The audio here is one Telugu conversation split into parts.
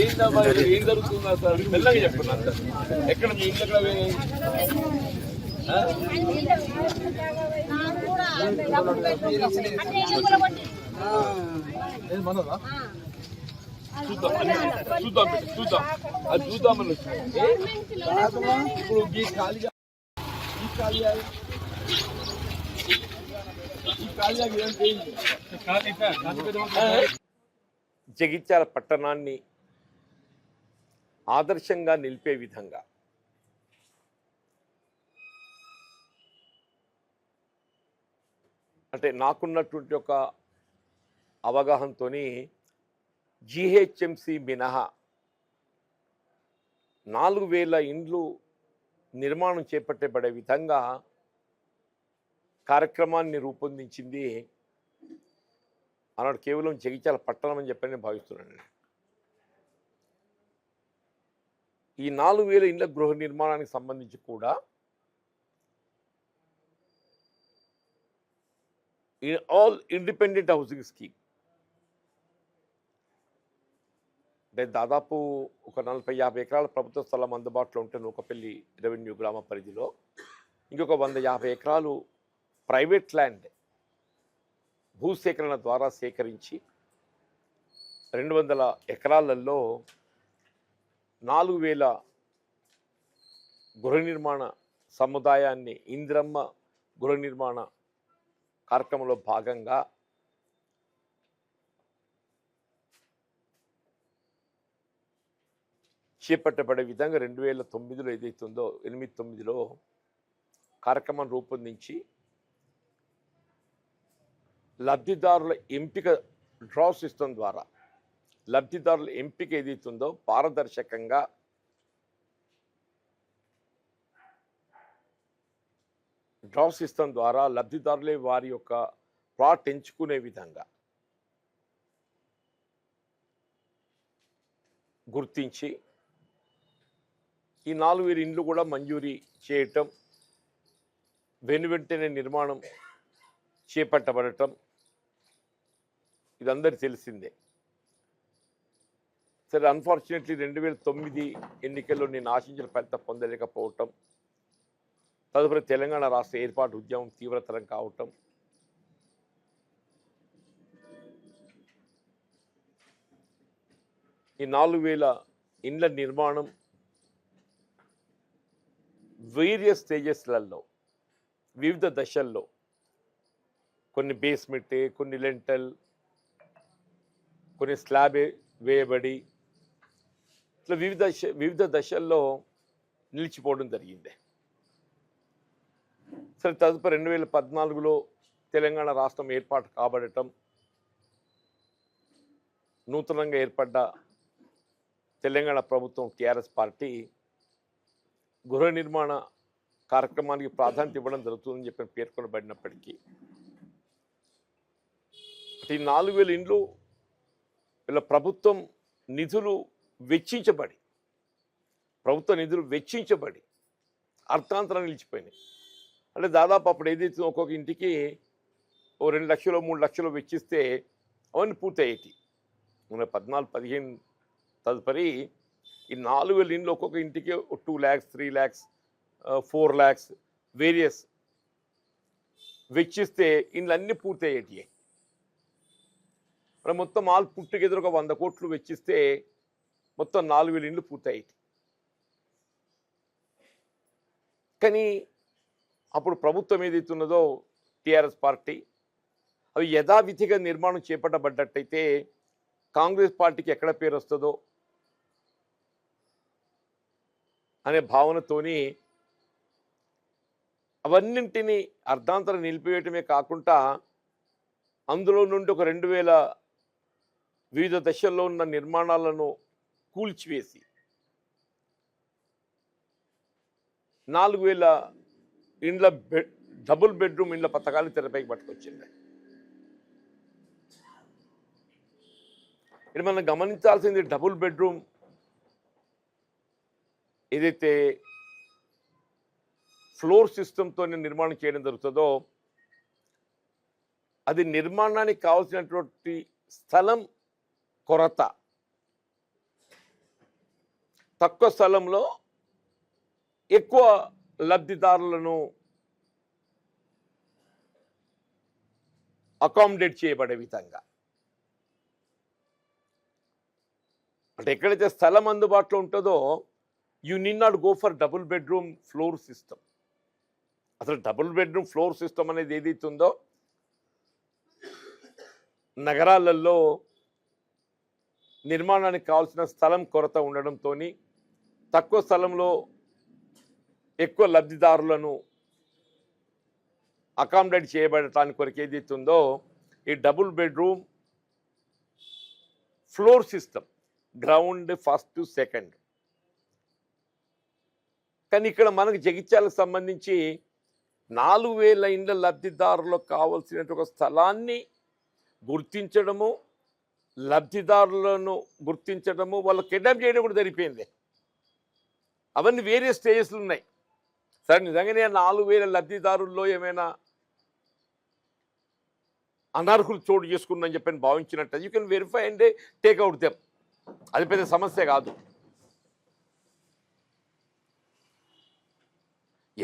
ఏందమ్మా ఏం జరుగుతుందా సార్ మెల్లగా చెప్పండి అంత ఎక్కడ మీ ఇంట్లో ఎక్కడ చూద్దాం. చూద్దాం చూద్దాం అది చూద్దామని వచ్చింది ఇప్పుడు ఈ ఖాళీగా ఈ ఖాళీ జగిత్యాల పట్టణాన్ని ఆదర్శంగా నిలిపే విధంగా అంటే నాకున్నటువంటి ఒక అవగాహనతో జిహెచ్ఎంసి మినహా నాలుగు వేల ఇండ్లు నిర్మాణం చేపట్టబడే విధంగా కార్యక్రమాన్ని రూపొందించింది ఆనాడు కేవలం జగిత్యాల పట్టణం అని చెప్పని నేను. భావిస్తున్నాను ఈ నాలుగు వేల ఇండ్ల గృహ నిర్మాణానికి సంబంధించి కూడా ఆల్ ఇండిపెండెంట్ హౌసింగ్ స్కీమ్. అంటే దాదాపు ఒక నలభై యాభై ఎకరాల ప్రభుత్వ స్థలం అందుబాటులో ఉంటే నూకపల్లి రెవెన్యూ గ్రామ పరిధిలో ఇంకొక వంద యాభై ఎకరాలు ప్రైవేట్ ల్యాండ్ భూసేకరణ ద్వారా సేకరించి రెండు వందల ఎకరాలలో నాలుగు వేల గృహ నిర్మాణ సముదాయాన్ని ఇందిరమ్మ గృహ నిర్మాణ కార్యక్రమంలో భాగంగా చేపట్టబడే విధంగా రెండు వేల తొమ్మిదిలో ఏదైతుందో ఎనిమిది తొమ్మిదిలో కార్యక్రమం రూపొందించి లబ్ధిదారుల ఎంపిక డ్రా సిస్టమ్ ద్వారా. లబ్ధిదారుల ఎంపిక ఏదైతుందో పారదర్శకంగా డ్రా సిస్టమ్ ద్వారా లబ్ధిదారులే వారి యొక్క ప్లాట్ ఎంచుకునే విధంగా గుర్తించి ఈ నాలుగు వేల ఇండ్లు కూడా మంజూరీ చేయటం వెను వెంటనే నిర్మాణం చేపట్టబడటం ఇదందరి తెలిసిందే. సరే అన్ఫార్చునేట్లీ రెండు వేల తొమ్మిది ఎన్నికల్లో నేను ఆశించిన ఫలితం పొందలేకపోవటం తదుపరి తెలంగాణ రాష్ట్ర ఏర్పాటు ఉద్యమం తీవ్రతరం కావటం ఈ నాలుగు వేల ఇండ్ల నిర్మాణం వేరియస్ స్టేజెస్లలో వివిధ దశల్లో కొన్ని బేస్మెంట్ కొన్ని లెంటల్ కొన్ని స్లాబ్ వేయబడి ఇట్లా వివిధ దశ- వివిధ దశల్లో నిలిచిపోవడం జరిగింది. సరే తదుపరి రెండు వేల పద్నాలుగులో తెలంగాణ రాష్ట్రం ఏర్పాటు కాబడటం నూతనంగా ఏర్పడ్డ తెలంగాణ ప్రభుత్వం టీఆర్ఎస్ పార్టీ గృహ నిర్మాణ కార్యక్రమానికి ప్రాధాన్యత ఇవ్వడం జరుగుతుందని చెప్పి పేర్కొనబడినప్పటికీ ఈ నాలుగు వేల ఇండ్లు వీళ్ళ ప్రభుత్వం నిధులు వెచ్చించబడి ప్రభుత్వ నిధులు వెచ్చించబడి అర్థాంతరం నిలిచిపోయినాయి. అంటే దాదాపు అప్పుడు ఏదైతే ఒక్కొక్క ఇంటికి ఓ రెండు లక్షలు మూడు లక్షలు వెచ్చిస్తే అవన్నీ పూర్తయ్యేటి. మన పద్నాలుగు పదిహేను తదుపరి ఈ నాలుగు వేల ఇండ్లు ఒక్కొక్క ఇంటికి two lakhs three lakhs four lakhs various వెచ్చిస్తే ఇండ్లు అన్నీ అయ్యేటివి మరి మొత్తం ఆల్ పుట్టుకెదురు ఒక వంద కోట్లు వెచ్చిస్తే మొత్తం నాలుగు వేల ఇండ్లు పూర్తయ్యేటి కానీ అప్పుడు ప్రభుత్వం ఏదైతే ఉన్నదో టీఆర్ఎస్ పార్టీ అవి యథావిధిగా నిర్మాణం చేపట్టబడ్డట్టయితే కాంగ్రెస్ పార్టీకి ఎక్కడ పేరు వస్తుందో అనే భావనతోని అవన్నింటినీ అర్ధాంతరం నిలిపివేయటమే కాకుండా అందులో నుండి ఒక రెండు వేల వివిధ దశల్లో ఉన్న నిర్మాణాలను కూల్చివేసి నాలుగు వేల ఇండ్ల బెడ్ డబుల్ బెడ్రూమ్ ఇండ్ల పథకాలు తెరపైకి పట్టుకొచ్చింది. ఇది మనం గమనించాల్సింది డబుల్ బెడ్రూమ్ ఏదైతే ఫ్లోర్ సిస్టంతో నిర్మాణం చేయడం జరుగుతుందో అది నిర్మాణానికి కావాల్సినటువంటి స్థలం కొరత. తక్కువ స్థలంలో ఎక్కువ లబ్ధిదారులను అకామిడేట్ చేయబడే విధంగా. అంటే ఎక్కడైతే స్థలం అందుబాటులో ఉంటుందో you need not go for double bedroom floor system అసలు డబుల్ బెడ్రూమ్ ఫ్లోర్ సిస్టమ్ అనేది ఏదైతే ఉందో నగరాలలో నిర్మాణానికి కావాల్సిన స్థలం కొరత ఉండడంతో తక్కువ స్థలంలో ఎక్కువ లబ్ధిదారులను అకామిడేట్ చేయబడటానికి కొరకు ఏదైతుందో ఉందో ఈ double bedroom floor system ground first second. కానీ ఇక్కడ మనకు జగిత్యాలకు సంబంధించి నాలుగు వేల ఇండ్ల లబ్ధిదారులకు కావాల్సినటువంటి ఒక స్థలాన్ని గుర్తించడము లబ్ధిదారులను గుర్తించడము వాళ్ళు కిడ్నాప్ చేయడం కూడా జరిపోయింది అవన్నీ వేరే స్టేజెస్లు ఉన్నాయి. సరే నిజంగానే నాలుగు వేల లబ్ధిదారుల్లో ఏమైనా అనర్హులు చోటు చేసుకుందని చెప్పని భావించినట్టు you can verify and take out them అది పెద్ద సమస్య కాదు.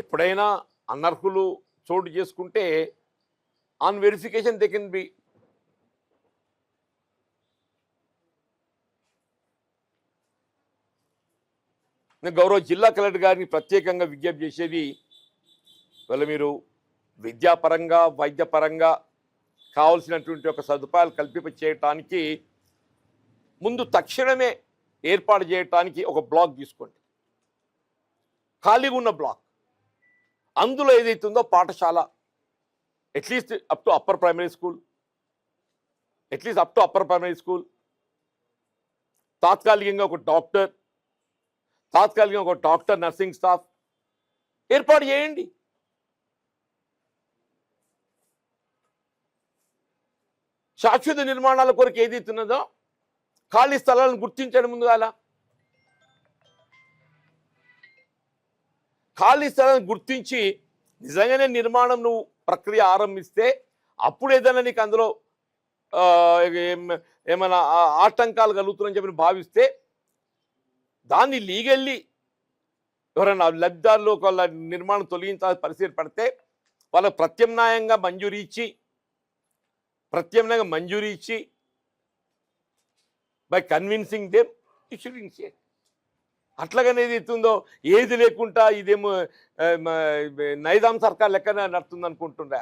ఎప్పుడైనా అనర్హులు చోటు చేసుకుంటే on verification they can be గౌరవ జిల్లా కలెక్టర్ గారిని ప్రత్యేకంగా విజ్ఞప్తి చేసేది వాళ్ళ మీరు విద్యాపరంగా వైద్యపరంగా కావలసినటువంటి ఒక సదుపాయాలు కల్పింప చేయటానికి ముందు తక్షణమే ఏర్పాటు చేయటానికి ఒక బ్లాక్ తీసుకోండి. ఖాళీగా ఉన్న బ్లాక్. అందులో ఏదైతుందో పాఠశాల at least up to upper primary school at least up to upper primary school తాత్కాలికంగా ఒక డాక్టర్ తాత్కాలికంగా ఒక డాక్టర్ నర్సింగ్ స్టాఫ్. ఏర్పాటు చేయండి. శాశ్వత నిర్మాణాల కొరకు ఏది ఉన్నదో ఖాళీ స్థలాలను గుర్తించడం ముందుగాల. ఖాళీ స్థలాన్ని గుర్తించి నిజంగానే నిర్మాణం నువ్వు ప్రక్రియ ఆరంభిస్తే అప్పుడు ఏదైనా నీకు అందులో ఏమైనా ఆటంకాలు కలుగుతున్నాయని చెప్పి భావిస్తే దాన్ని లీగల్లీ ఎవరైనా లబ్ధిదారులు ఒకళ్ళ నిర్మాణం తొలగించాల్సిన పరిస్థితి పడితే వాళ్ళకు ప్రత్యామ్నాయంగా మంజూరీ ఇచ్చి ప్రత్యామ్నాయంగా మంజూరీ ఇచ్చి by convincing them issued initiate అట్లాగనే ఏది ఇస్తుందో ఏది లేకుండా ఇదేమో నైదాం నైజాం సర్కార్ లెక్కన నడుతుంది అనుకుంటుండ్రా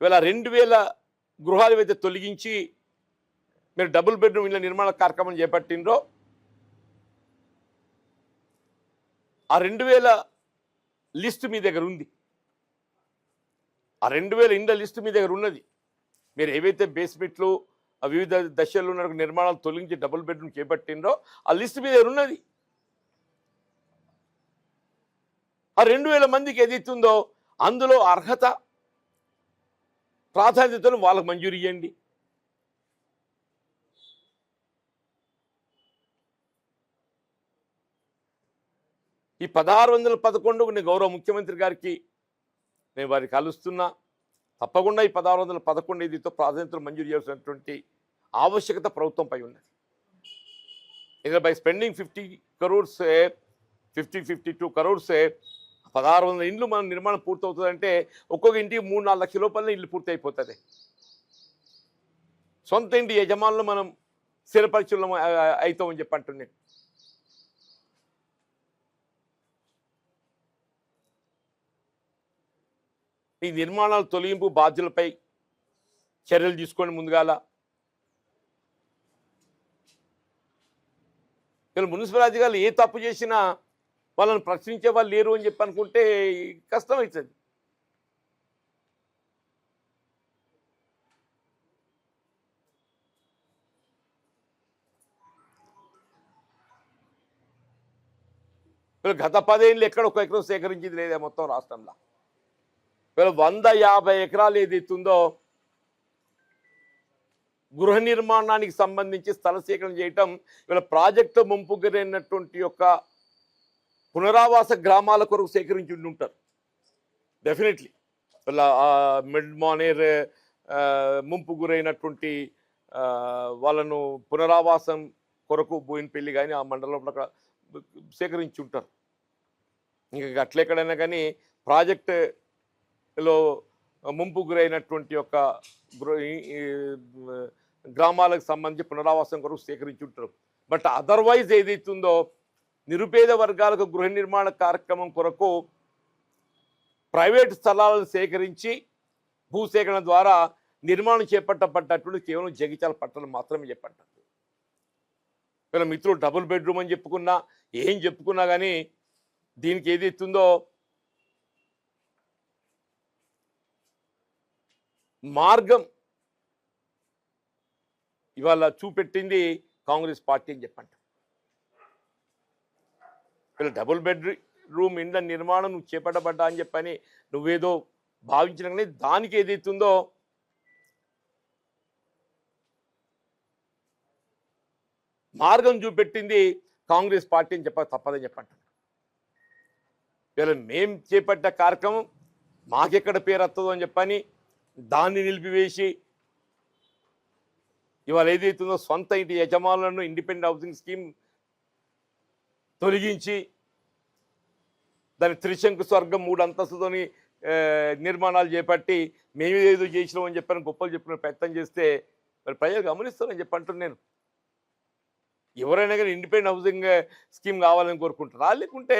ఇవాళ రెండు వేల గృహాలు అయితే తొలగించి మీరు డబుల్ బెడ్రూమ్ ఇళ్ళ నిర్మాణ కార్యక్రమం చేపట్టిండ్రో ఆ రెండు వేల లిస్ట్ మీ దగ్గర ఉంది. ఆ రెండు వేల ఇండ్ల లిస్ట్ మీ దగ్గర ఉన్నది. మీరు ఏవైతే బేస్మెంట్లు ఆ వివిధ దశల్లో ఉన్న నిర్మాణాలు తొలగించి డబుల్ బెడ్రూమ్ చేపట్టిండ్రో ఆ లిస్ట్ మీ దగ్గర ఉన్నది. ఆ రెండు వేల మందికి ఏదైతుందో అందులో అర్హత ప్రాధాన్యతను వాళ్ళకు మంజూరు ఇవ్వండి ఈ పదహారు వందల పదకొండు నేను గౌరవ ముఖ్యమంత్రి గారికి నేను వారికి కలుస్తున్నా. తప్పకుండా ఈ పదహారు వందల పదకొండు ఇదితో ప్రాధాన్యతలు మంజూరు చేయాల్సినటువంటి ఆవశ్యకత ప్రభుత్వంపై ఉన్నది. ఇంకా by spending fifty crores fifty fifty two crores పదహారు వందల ఇండ్లు మనం నిర్మాణం పూర్తవుతుందంటే ఒక్కొక్క ఇంటికి మూడు నాలుగు లక్షల రూపాయల ఇల్లు పూర్తి అయిపోతుంది సొంత ఇంటి యజమానులు మనం స్థిరపరిచులం అవుతామని చెప్పి అంటున్నాను ఈ నిర్మాణాల తొలగింపు బాధ్యులపై చర్యలు తీసుకొని ముందుగాల. వీళ్ళు మున్సిపల్ అధికారులు ఏ తప్పు చేసినా వాళ్ళని ప్రశ్నించే వాళ్ళు లేరు అని చెప్పి అనుకుంటే కష్టం అవుతుంది వీళ్ళు గత పదేళ్ళు ఎక్కడ ఒక ఎకరం సేకరించింది లేదా మొత్తం రాష్ట్రంలో? వీళ్ళు వంద యాభై ఎకరాలు ఏదైతుందో గృహ నిర్మాణానికి సంబంధించి స్థల సేకరణ చేయటం వీళ్ళ ప్రాజెక్టు ముంపుగురైనటువంటి యొక్క పునరావాస గ్రామాల కొరకు సేకరించి ఉండి ఉంటారు డెఫినెట్లీ మిడ్ మానేర్ ముంపు గురైనటువంటి వాళ్ళను పునరావాసం కొరకు బోయినపల్లి కానీ ఆ మండలంలో అక్కడ సేకరించి ఉంటారు ఇంకా అట్లెక్కడైనా కానీ ప్రాజెక్టులో ముంపు గురైనటువంటి యొక్క గ్రామాలకు సంబంధించి పునరావాసం కొరకు సేకరించి ఉంటారు బట్ అదర్వైజ్ ఏదైతుందో నిరుపేద వర్గాలకు గృహ నిర్మాణ కార్యక్రమం కొరకు ప్రైవేట్ స్థలాలను సేకరించి భూసేకరణ ద్వారా నిర్మాణం చేపట్టబడ్డటువంటి కేవలం జగిత్యాల పట్టణం మాత్రమే చేపట్టారు వీళ్ళ మిత్రులు డబుల్ బెడ్రూమ్ అని చెప్పుకున్నా ఏం చెప్పుకున్నా కానీ దీనికి ఏది ఇస్తుందో మార్గం ఇవాళ చూపెట్టింది కాంగ్రెస్ పార్టీ అని చెప్పండి వీళ్ళ డబుల్ బెడ్ రూమ్ ఇండ్ల నిర్మాణం నువ్వు చేపట్టబడ్డా అని చెప్పని నువ్వేదో భావించిన కానీ దానికి ఏదైతుందో? మార్గం చూపెట్టింది కాంగ్రెస్ పార్టీ అని చెప్ప తప్పదని చెప్పంటాను వీళ్ళ మేం చేపట్ట కార్యక్రమం మాకెక్కడ పేరు వస్తుందో అని చెప్పని దాన్ని నిలిపివేసి ఇవాళ ఏదైతుందో సొంత ఇంటి యజమానులను ఇండిపెండెంట్ హౌసింగ్ స్కీమ్ తొలగించి దాని త్రిశంకు స్వర్గం మూడు అంతస్తుతోని నిర్మాణాలు చేపట్టి మేము ఏదో చేసినామని చెప్పాను గొప్పలు చెప్పిన ప్రయత్నం చేస్తే మరి ప్రజలు గమనిస్తారని చెప్పి అంటున్నాను నేను. ఎవరైనా కానీ ఇండిపెండెంట్ హౌసింగ్ స్కీమ్ కావాలని కోరుకుంటారా? లేకుంటే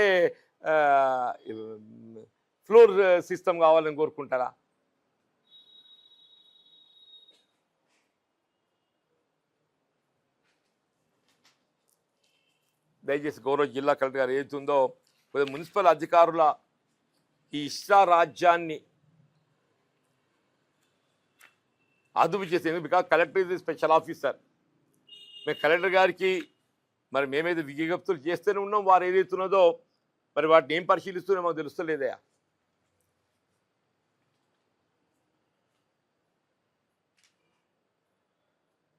ఫ్లోర్ సిస్టమ్ కావాలని కోరుకుంటారా? దయచేసి గౌరవ జిల్లా కలెక్టర్ గారు ఏదైతుందో కొద్దిగా మున్సిపల్ అధికారుల ఈ ఇష్టారాజ్యాన్ని అదుపు చేసేందుకు బికాజ్ కలెక్టర్ ఇది స్పెషల్ ఆఫీసర్. మేము కలెక్టర్ గారికి మరి మేమైతే విజ్ఞప్తులు చేస్తూనే ఉన్నాం వారు ఏదైతున్నదో మరి వాటిని ఏం పరిశీలిస్తున్నా మాకు తెలుస్తలేదయా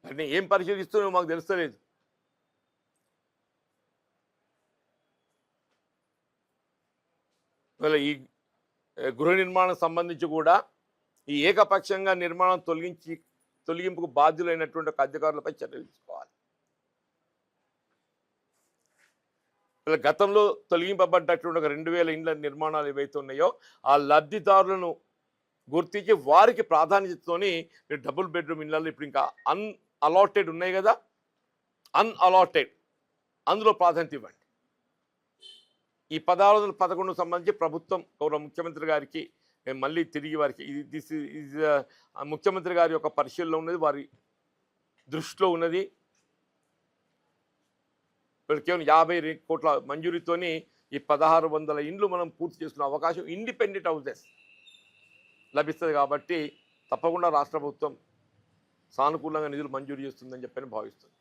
వాటిని ఏం పరిశీలిస్తున్నా మాకు తెలుస్తలేదు. ఈ గృహ నిర్మాణం సంబంధించి కూడా ఈ ఏకపక్షంగా నిర్మాణం తొలగించి తొలగింపుకు బాధ్యులైనటువంటి ఒక అధికారులపై చర్యలు తీసుకోవాలి. ఇలా గతంలో తొలగింపబడ్డటువంటి ఒక రెండు వేల ఇండ్ల నిర్మాణాలు ఏవైతే ఉన్నాయో ఆ లబ్ధిదారులను గుర్తించి వారికి ప్రాధాన్యతతోని డబుల్ బెడ్రూమ్ ఇళ్ళల్లో ఇప్పుడు ఇంకా అన్ అలాటెడ్ ఉన్నాయి కదా? అన్అలాటెడ్ అందులో ప్రాధాన్యత ఇవ్వండి. ఈ పదహారు వందల పదకొండు సంబంధించి ప్రభుత్వం గౌరవ ముఖ్యమంత్రి గారికి మేము మళ్ళీ తిరిగి వారికి ఇది దిస్ ఇస్ uh, ముఖ్యమంత్రి గారి యొక్క పరిశీలనలో ఉన్నది వారి దృష్టిలో ఉన్నది. ఇప్పుడు కేవలం యాభై కోట్ల మంజూరీతోని ఈ పదహారు వందల ఇండ్లు మనం పూర్తి చేసుకునే అవకాశం ఇండిపెండెంట్ హౌసెస్ లభిస్తుంది కాబట్టి తప్పకుండా రాష్ట్ర ప్రభుత్వం సానుకూలంగా నిధులు మంజూరు చేస్తుందని చెప్పని భావిస్తుంది.